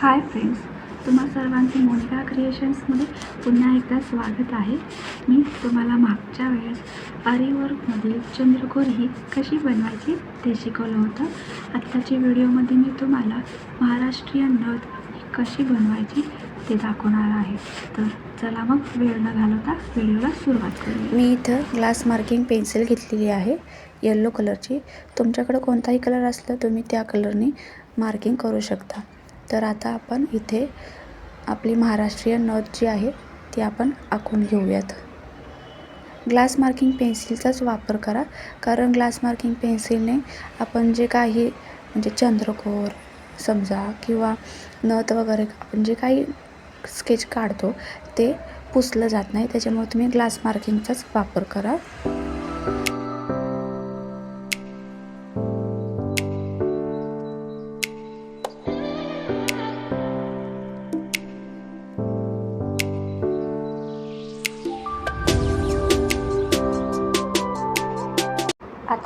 Hi friends तुम्हा सर्वांचे मोनिका क्रिएशन्समध्ये पुन्हा एकदा स्वागत आहे. मी तुम्हाला मागच्या वेळेस आरीवर्कमधील चंद्रकोर ही कशी बनवायची ते शिकवलं होतं. आत्ताच्या व्हिडिओमध्ये मी तुम्हाला महाराष्ट्रीयन नथ ही कशी बनवायची ते दाखवणार आहे. तर चला मग वेळ न घालवता व्हिडिओला सुरुवात करू मी इथं ग्लास मार्किंग पेन्सिल घेतलेली आहे येल्लो कलरची तुमच्याकडे कोणताही कलर असला तुम्ही त्या कलरने मार्किंग करू शकता. तर आता आपण इथे आपली महाराष्ट्रीयन नथ जी आहे ती आपण आखून घेऊयात. ग्लास मार्किंग पेन्सिलचाच वापर करा कारण ग्लास मार्किंग पेन्सिलने आपण जे काही म्हणजे चंद्रकोर समजा किंवा नथ वगैरे आपण जे काही स्केच काढतो ते पुसलं जात नाही. त्याच्यामुळे तुम्ही ग्लास मार्किंगचाच वापर करा.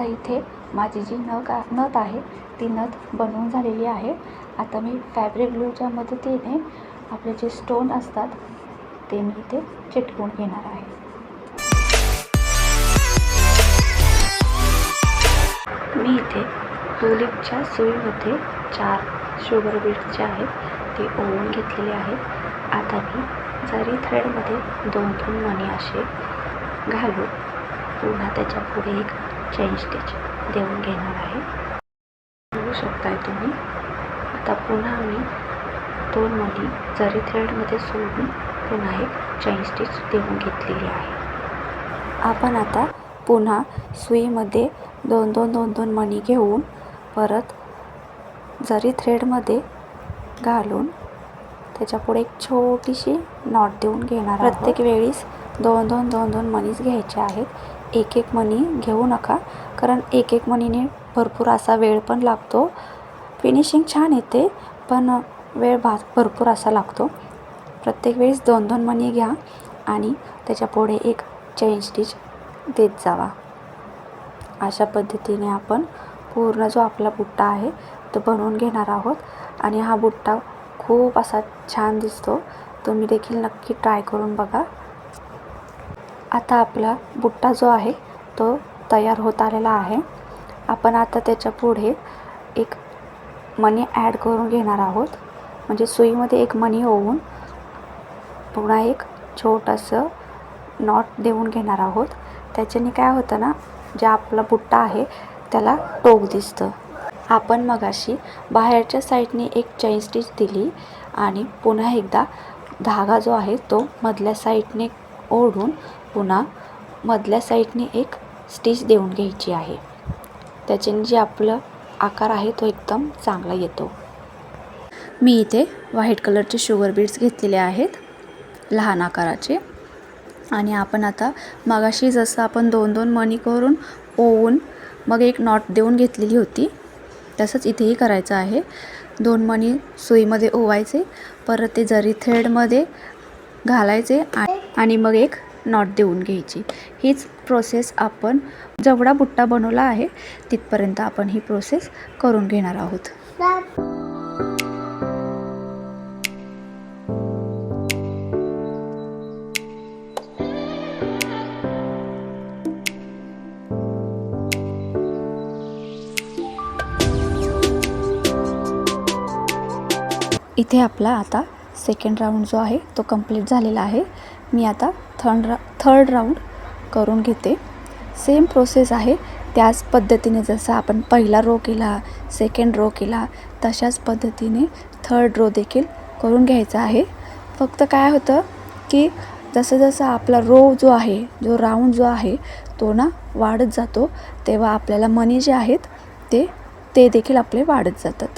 आता इथे माझी जी नख नथ आहे ती नथ बनवून झालेली आहे. आता मी फॅब्रिक ग्लूच्या मदतीने आपले जे स्टोन असतात ते मी इथे चिटकून घेणार आहे. मी इथे टुलिपच्या सुईमध्ये चार शुगर बीट्स जे आहेत ते ओवून घेतलेले आहेत. आता मी जरी थ्रेडमध्ये दोन दोन मणी असे घालून पुन्हा त्याच्या पुढे एक चेन स्टिच देऊन घेणार आहे. बघू शकताय तुम्ही. आता पुन्हा मी दोन मणी जरी थ्रेडमध्ये सोडून पुन्हा एक चेन स्टिच देऊन घेतलेली आहे. आपण आता पुन्हा सुईमध्ये दोन दोन दोन दोन मणी घेऊन परत जरी थ्रेडमध्ये घालून त्याच्यापुढे एक छोटीशी नॉट देऊन घेणार प्रत्येक वेळीस दोन दोन दोन दोन मणीच घ्यायचे आहेत. एक एक मणी घेऊ नका कारण एक एक मणीने भरपूर असा वेळ पण लागतो. फिनिशिंग छान येते पण वेळ भा भरपूर असा लागतो. प्रत्येक वेळेस दोन दोन मणी घ्या आणि त्याच्या पुढे एक चेन स्टिच देत जावा. अशा पद्धतीने आपण पूर्ण जो आपला बुट्टा आहे तो बनवून घेणार आहोत. आणि हा बुट्टा खूप असा छान दिसतो. तुम्ही देखील नक्की ट्राय करून बघा. आता आपला बुट्टा जो आहे तो तयार होत आलेला आहे. आपण आता त्याच्या पुढे एक मणी ॲड करून घेणार आहोत. म्हणजे सुईमध्ये एक मणी ओवून पुन्हा एक छोटंसं नॉट देऊन घेणार आहोत. त्याच्याने काय होतं ना जे आपला बुट्टा आहे त्याला टोक दिसतं. आपण मगाशी बाहेरच्या साईडने एक चैन स्टिच दिली आणि पुन्हा एकदा धागा जो आहे तो मधल्या साईडने ओढून पुन्हा मधल्या साईडने एक स्टिच देऊन घ्यायची आहे. त्याच्याने जे आपलं आकार आहे तो एकदम चांगला येतो. मी इथे व्हाईट कलरचे शुगर बीड्स घेतलेले आहेत लहान आकाराचे. आणि आपण आता मगाशी जसं आपण दोन दोन मणी करून ओवून मग एक नॉट देऊन घेतलेली होती तसंच इथेही करायचं आहे. दोन मणी सुईमध्ये ओवायचे परत ते जरी थ्रेडमध्ये घालायचे आणि मग एक नॉट देऊन घ्यायची. हीच प्रोसेस आपण जेवढा बुट्टा बनवला आहे तिथपर्यंत आपण ही प्रोसेस करून घेणार आहोत. इथे आपला आता सेकंड राऊंड जो आहे तो कंप्लीट झालेला आहे. मी आता थर्ड रा थर्ड राऊंड करून घेते. सेम प्रोसेस आहे. त्याच पद्धतीने जसं आपण पहिला रो केला सेकंड रो केला तशाच पद्धतीने थर्ड रो देखील करून घ्यायचा आहे. फक्त काय होतं की जसं जसं आपला रो जो आहे जो राऊंड जो आहे तो ना वाढत जातो तेव्हा आपल्याला मनी जे आहेत ते ते देखील आपले वाढत जातात.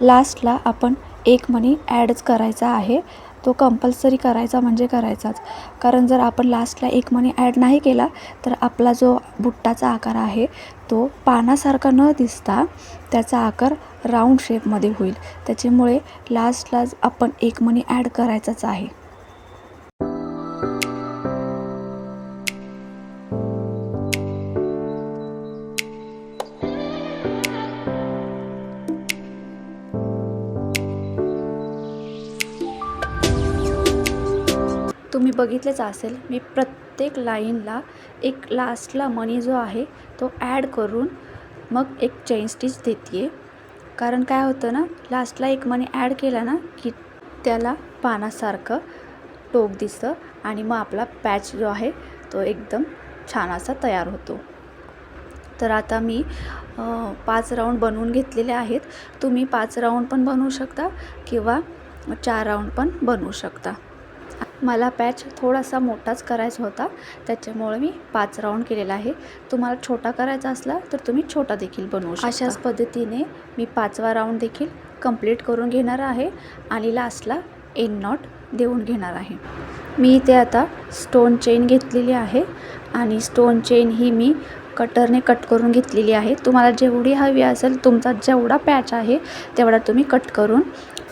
लास्टला आपण एक मनी ॲडच करायचा आहे. तो कंपल्सरी करायचा म्हणजे करायचाच. कारण जर आपण लास्टला एक मनी ॲड नाही केला तर आपला जो बुट्टाचा आकार आहे तो पानासारखा न दिसता त्याचा आकार राऊंड शेपमध्ये होईल. त्याच्यामुळे लास्टला आपण एक मनी ॲड करायचाच आहे. बघितलेच असेल मी प्रत्येक लाईनला एक लास्टला मनी जो आहे तो ॲड करून मग एक चेन स्टिच देते आहे कारण काय होतं ना लास्टला एक मनी ॲड केला ना की त्याला पानासारखं टोक दिसतं आणि मग आपला पॅच जो आहे तो एकदम छान असा तयार होतो. तर आता मी पाच राऊंड बनवून घेतलेले आहेत. तुम्ही पाच राऊंड पण बनवू शकता किंवा चार राऊंड पण बनवू शकता. मला पॅच थोडासा मोठाच करायचा होता. त्याच्यामुळे मी पाच राऊंड केलेला आहे. तुम्हाला छोटा करायचा असला तर तुम्ही छोटा देखील बनवू शकता. अशाच पद्धतीने मी पाचवा राऊंड देखील कंप्लीट करून घेणार आहे आणि लास्टला एन नॉट देऊन घेणार आहे. मी इथे आता स्टोन चेन घेतलेली आहे आणि स्टोन चेन ही मी कटरने कट करून घेतलेली आहे. तुम्हाला जेवढी हवी असेल तुमचा जेवढा पॅच आहे तेवढा तुम्ही कट करून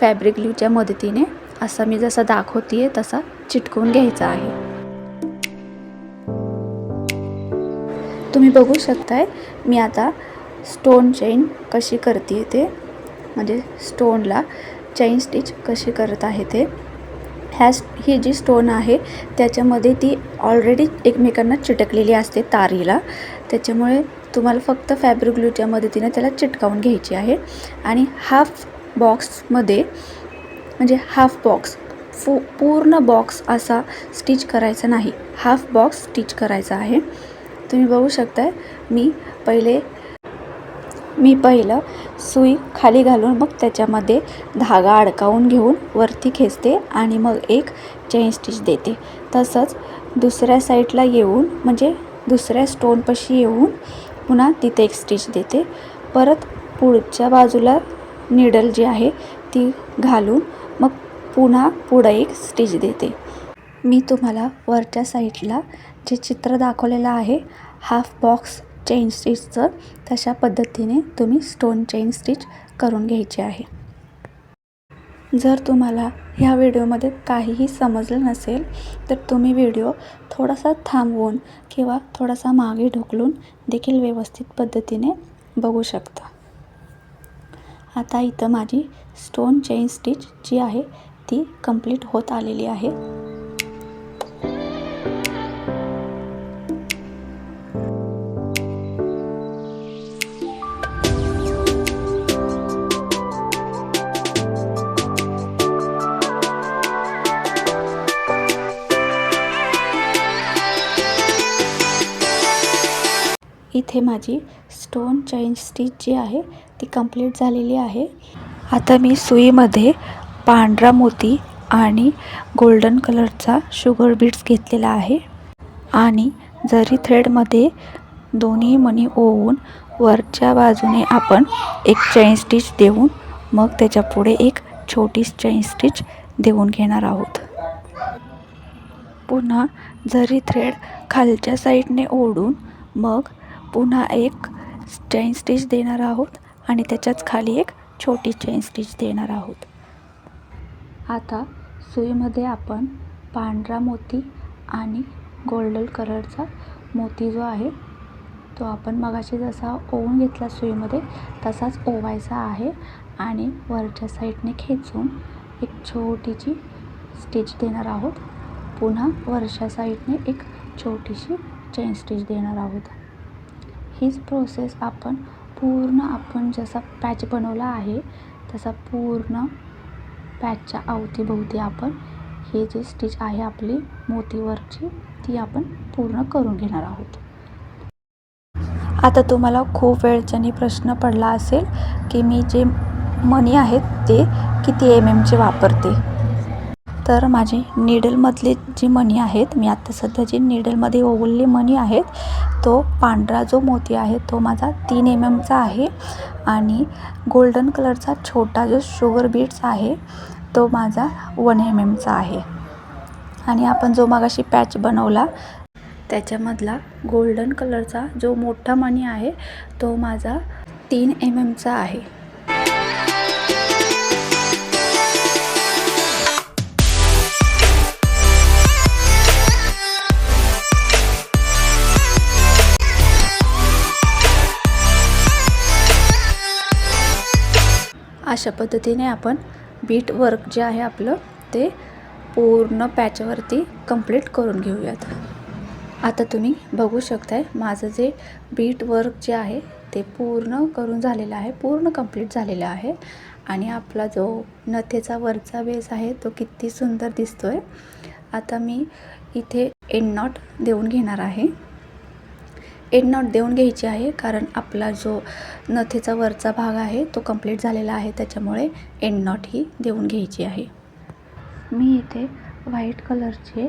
फॅब्रिक ग्लूच्या मदतीने असा मी जसा दाखवते आहे तसा चिटकवून घ्यायचा आहे. तुम्ही बघू शकताय मी आता स्टोन चेन कशी करते ते. म्हणजे स्टोनला चेन स्टिच कशी करत आहे ते. ह्या ही जी स्टोन आहे त्याच्यामध्ये ती ऑलरेडी एकमेकांना चिटकलेली असते तारीला. त्याच्यामुळे तुम्हाला फक्त फॅब्रिक ग्लूच्या मदतीने त्याला चिटकावून घ्यायची आहे. आणि हाफ बॉक्समध्ये म्हणजे हाफ बॉक्स फू पूर्ण बॉक्स असा स्टिच करायचा नाही. हाफ बॉक्स स्टिच करायचा आहे. तुम्ही बघू शकताय मी पहिले मी पहिलं सुई खाली घालून मग त्याच्यामध्ये धागा अडकावून घेऊन वरती खेचते आणि मग एक चेन स्टिच देते. तसंच दुसऱ्या साईडला येऊन म्हणजे दुसऱ्या स्टोनपाशी येऊन पुन्हा तिथे एक स्टिच देते. परत पुढच्या बाजूला निडल जी आहे ती घालून पुन्हा पुढं एक स्टिच देते. मी तुम्हाला वरच्या साईडला जे चित्र दाखवलेलं आहे हाफ बॉक्स चेन स्टिचचं तशा पद्धतीने तुम्ही स्टोन चेन स्टिच करून घ्यायचे आहे. जर तुम्हाला ह्या व्हिडिओमध्ये काहीही समजलं नसेल तर तुम्ही व्हिडिओ थोडासा थांबवून किंवा थोडासा मागे ढोकलून देखील व्यवस्थित पद्धतीने बघू शकता. आता इथं माझी स्टोन चेन स्टिच जी आहे ती कंप्लीट होत आलेली आहे. इथे माझी स्टोन चैन स्टिच जी आहे ती कंप्लीट झालेली आहे. आता मी सुईमध्ये पांढरा मोती आणि गोल्डन कलरचा शुगर बीट्स घेतलेला आहे. आणि जरी थ्रेडमध्ये दोन्ही मणी ओवून वरच्या बाजूने आपण एक चैन स्टिच देऊन मग त्याच्या पुढे एक छोटी चैन स्टिच देऊन घेणार आहोत. पुन्हा जरी थ्रेड खालच्या साईडने ओढून मग पुन्हा एक चैन स्टिच देणार आहोत आणि त्याच्याच खाली एक छोटी चैन स्टिच देणार आहोत. आता सुईमध्ये आपण पांढरा मोती आणि गोल्डन कलरचा मोती जो आहे तो आपण मगाशी जसा ओवून घेतला सुईमध्ये तसाच ओवायचा आहे आणि वरच्या साईडने खेचून एक छोटीशी स्टिच देणार आहोत. पुन्हा वरच्या साईडने एक छोटीशी चेन स्टिच देणार आहोत. हीच प्रोसेस आपण पूर्ण आपण जसा पॅच बनवला आहे तसा पूर्ण पॅचच्या अवतीभोवती आपण हे जे स्टिच आहे आपली मोतीवरची ती आपण पूर्ण करून घेणार आहोत. आता तुम्हाला खूप वेळच्यानी प्रश्न पडला असेल की मी जे मणी आहेत ते किती एम एमचे वापरते? तर माझी निडलमधली जी मणी आहेत मी आत्ता सध्या जी निडलमध्ये ओवलेली मणी आहेत तो पांढरा जो मोती आहे तो माझा तीन एम एमचा आहे आणि गोल्डन कलरचा छोटा जो शुगर बीट्स आहे तो माझा वन एम एमचा आहे. आणि आपण जो मागाशी पॅच बनवला त्याच्यामधला गोल्डन कलरचा जो मोठा मणी आहे तो माझा तीन एम एमचा आहे. अशा पद्धतीने आपण बीट वर्क जे आहे आपलं ते पूर्ण पॅचवरती कंप्लीट करून घेऊयात. आता तुम्ही बघू शकताय माझं जे बीट वर्क जे आहे ते पूर्ण करून झालेलं आहे पूर्ण कंप्लीट झालेलं आहे. आणि आपला जो नथेचा वरचा बेस आहे तो किती सुंदर दिसतो आहे आता मी इथे एंड नॉट देऊन घेणार आहे. एंड नॉट देऊन घ्यायची आहे कारण आपला जो नथेचा वरचा भाग आहे तो कंप्लीट झालेला आहे त्याच्यामुळे एंड नॉट ही देऊन घ्यायची आहे. मी इथे व्हाईट कलरचे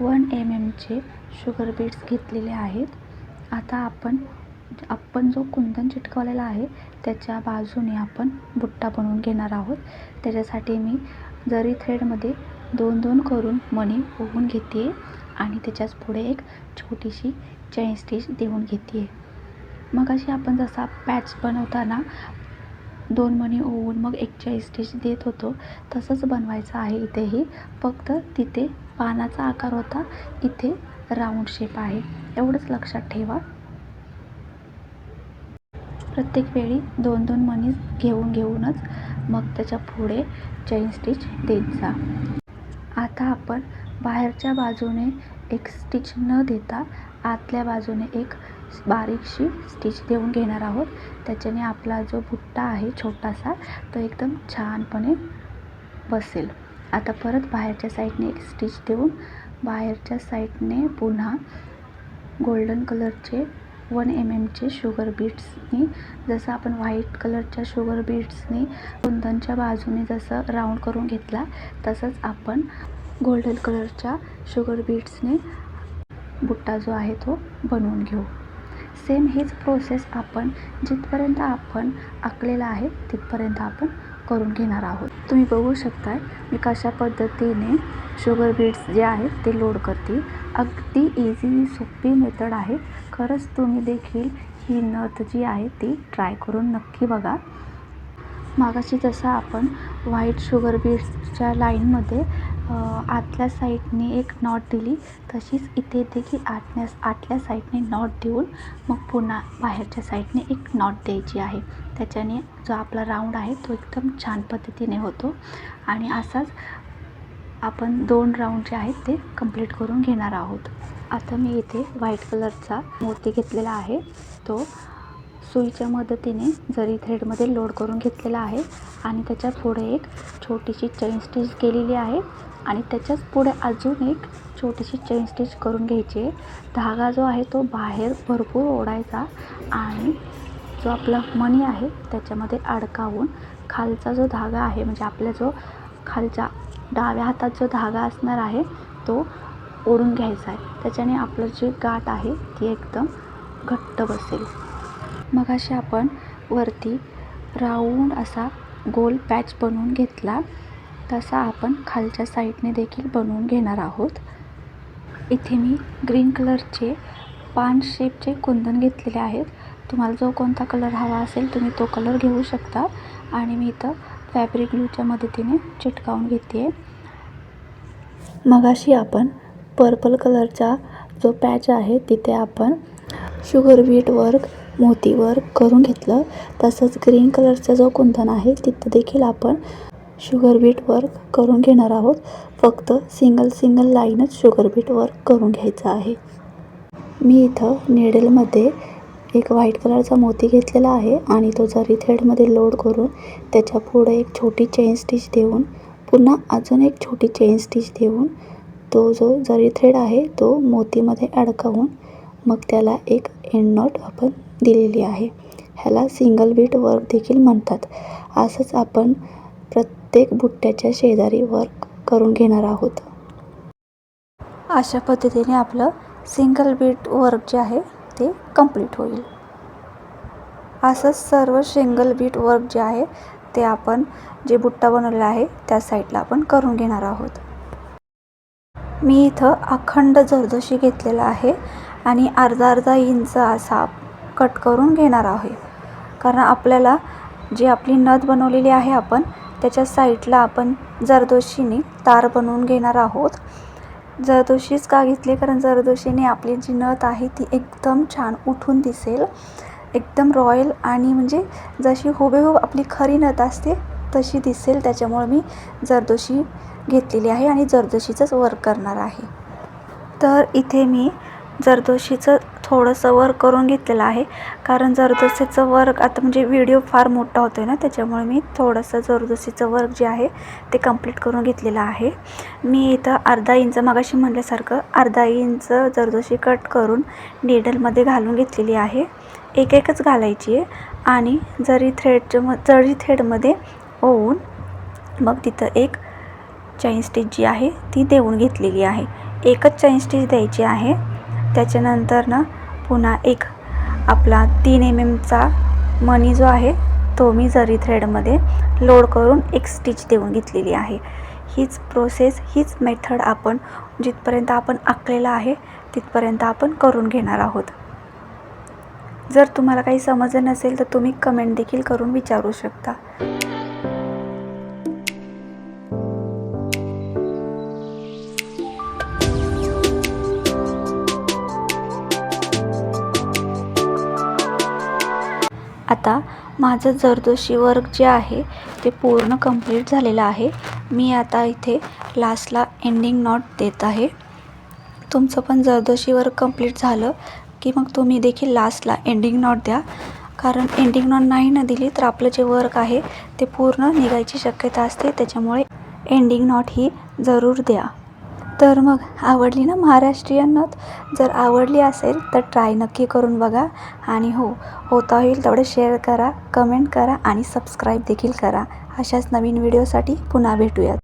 वन एम एमचे शुगर बीट्स घेतलेले आहेत. आता आपण आपण जो कुंदन चिटकवलेला आहे त्याच्या बाजूने आपण बुट्टा बनवून घेणार आहोत. त्याच्यासाठी मी जरी थ्रेडमध्ये दोन दोन करून मणी ओवून घेते आणि त्याच्याच पुढे एक छोटीशी चैन स्टिच देऊन घेते मग अशी आपण जसा पॅच बनवताना दोन मणी ओवून मग एक चैन स्टिच देत होतो तसंच बनवायचं आहे इथेही. फक्त तिथे पानाचा आकार होता इथे राऊंड शेप आहे. एवढंच लक्षात ठेवा. प्रत्येक वेळी दोन दोन मणी घेऊन घेऊनच मग त्याच्या पुढे चैन स्टिच देत जा. आता आपण बाहेरच्या बाजूने एक स्टिच न देता आतल्या बाजूने एक बारीकशी स्टिच देऊन घेणार आहोत. त्याच्याने आपला जो बुट्टा आहे छोटासा तो एकदम छानपणे बसेल. आता परत बाहेरच्या साईडने एक स्टिच देऊन बाहेरच्या साईडने पुन्हा गोल्डन कलरचे वन एम एमचे शुगर बीट्सनी जसं आपण व्हाईट कलरच्या शुगर बीट्सनी कुंदनच्या बाजूने जसं राऊंड करून घेतला तसंच आपण गोल्डन कलरच्या शुगर बीट्सने बुट्टा जो आहे तो बनवून घेऊ. सेम हीच प्रोसेस आपण जिथपर्यंत आपण आखलेला आहे तिथपर्यंत आपण करून घेणार आहोत. तुम्ही बघू शकताय मी कशा पद्धतीने शुगर बीट्स जे आहेत ते लोड करते. अगदी इझी सोपी मेथड आहे. खरंच तुम्ही देखील ही नथ जी आहे ती ट्राय करून नक्की बघा. मागाशी जसं आपण व्हाईट शुगर बीट्सच्या लाईनमध्ये आतल्या साईडने एक नॉट दिली. तशीच इथे देखील आतल्या आतल्या साईडने नॉट देऊन मग पुन्हा बाहेरच्या साईडने एक नॉट द्यायची आहे. त्याच्याने जो आपला राऊंड आहे तो एकदम छान पद्धतीने होतो. आणि असाच आपण दोन राऊंड जे आहेत ते कंप्लीट करून घेणार आहोत. आता मी इथे व्हाईट कलरचा मोती घेतलेला आहे. तो सुईच्या मदतीने जरी थ्रेडमध्ये लोड करून घेतलेला आहे. आणि त्याच्या पुढे एक छोटीशी चैन स्टिच केलेली आहे. आणि त्याच्याच पुढे अजून एक छोटीशी चेन स्टिच करून घ्यायची. आहे धागा जो आहे तो बाहेर भरपूर ओढायचा आणि जो आपला मणी आहे त्याच्यामध्ये अडकावून खालचा जो धागा आहे म्हणजे आपला जो खालच्या डाव्या हातात जो धागा असणार आहे तो ओढून घ्यायचा आहे. त्याच्याने आपलं जी गाठ आहे ती एकदम घट्ट बसेल. मग असे आपण वरती राऊंड असा गोल पॅच बनवून घेतला. तसा आपण खालच्या साईडने देखील बनवून घेणार आहोत. इथे मी ग्रीन कलरचे पान शेपचे कुंदन घेतलेले आहेत. तुम्हाला जो कोणता कलर हवा असेल तुम्ही तो कलर घेऊ शकता. आणि मी इथं फॅब्रिक ग्लूच्या मदतीने चिटकावून घेते. आहे मगाशी आपण पर्पल कलरचा जो पॅच आहे तिथे आपण शुगर बीट वर्क मोती वर्क करून घेतलं. तसंच ग्रीन कलरचा जो कुंदन आहे तिथं देखील आपण शुगर बीट वर्क करून घेणार आहोत. फक्त सिंगल सिंगल लाईनच शुगर बीट वर्क करून घ्यायचं आहे. मी इथं निडेलमध्ये एक व्हाईट कलरचा मोती घेतलेला आहे आणि तो जरी थ्रेडमध्ये लोड करून त्याच्या पुढे एक छोटी चेन स्टिच देऊन पुन्हा अजून एक छोटी चेन स्टिच देऊन तो जो जरी थ्रेड आहे तो मोतीमध्ये अडकवून मग त्याला एक एंड नॉट आपण दिलेली आहे. ह्याला सिंगल बीट वर्क देखील म्हणतात. असंच आपण प्रत्येक बुट्ट्याच्या शेजारी वर्क करून घेणार आहोत. अशा पद्धतीने आपलं सिंगल बीट वर्क जे आहे ते कंप्लीट होईल. असंच सर्व सिंगल बीट वर्क जे आहे ते आपण जे बुट्टा बनवलेला आहे त्या साईडला आपण करून घेणार आहोत. मी इथं अखंड जरदोशी घेतलेला आहे आणि अर्धा अर्धा इंच असा कट करून घेणार आहे. कारण आपल्याला जी आपली नथ बनवलेली आहे आपण त्याच्या साईडला आपण जरदोशीने तार बनवून घेणार आहोत. जरदोशीच का घेतली? कारण जरदोशीने आपली जी नथ आहे ती एकदम छान उठून दिसेल. एकदम रॉयल आणि म्हणजे जशी हुबेहूब आपली खरी नथ असते तशी दिसेल. त्याच्यामुळे मी जरदोशी घेतलेली आहे आणि जरदोशीचंच वर्क करणार आहे. तर इथे मी जरदोशीचं थोडंसं वर्क करून घेतलेलं आहे. कारण जरदोशीचं वर्क आता म्हणजे व्हिडिओ फार मोठा होतो आहे ना त्याच्यामुळे मी थोडंसं जरदोशीचं वर्क जे आहे ते कंप्लीट करून घेतलेलं आहे. मी इथं अर्धा इंच मगाशी म्हटल्यासारखं अर्धा इंच जरदोशी कट करून निडलमध्ये घालून घेतलेली आहे. एक एकच घालायची आहे. आणि जरी थ्रेडच्या म जरी थ्रेडमध्ये ओवून मग तिथं एक चैन स्टिच जी आहे ती देऊन घेतलेली आहे. एकच चैन स्टिच द्यायची आहे. त्याच्यानंतर ना पुन्हा एक आपला तीन एम एमचा मनी जो आहे तो मी जरी थ्रेडमध्ये लोड करून एक स्टिच देऊन घेतलेली आहे. हीच प्रोसेस हीच मेथड आपण जिथपर्यंत आपण आखलेला आहे तिथपर्यंत आपण करून घेणार आहोत. जर तुम्हाला काही समजलं नसेल तर तुम्ही कमेंट देखील करून विचारू शकता. आता माझं जरदोशी वर्क जे आहे ते पूर्ण कंप्लीट झालेलं आहे. मी आता इथे लास्टला एंडिंग नॉट देत आहे. तुमचं पण जरदोशी वर्क कंप्लीट झालं की मग तुम्ही देखील लास्टला एंडिंग नॉट द्या. कारण एंडिंग नॉट नाही ना दिली तर आपलं जे वर्क आहे ते पूर्ण निघायची शक्यता असते. त्याच्यामुळे एंडिंग नॉट ही जरूर द्या. तर मग आवडली ना महाराष्ट्रीयन नथ? जर आवडली असेल तर ट्राय नक्की करून बघा. आणि हो होता होईल तेवढे शेअर करा कमेंट करा आणि सबस्क्राईब देखील करा. अशाच नवीन व्हिडिओसाठी पुन्हा भेटूयात.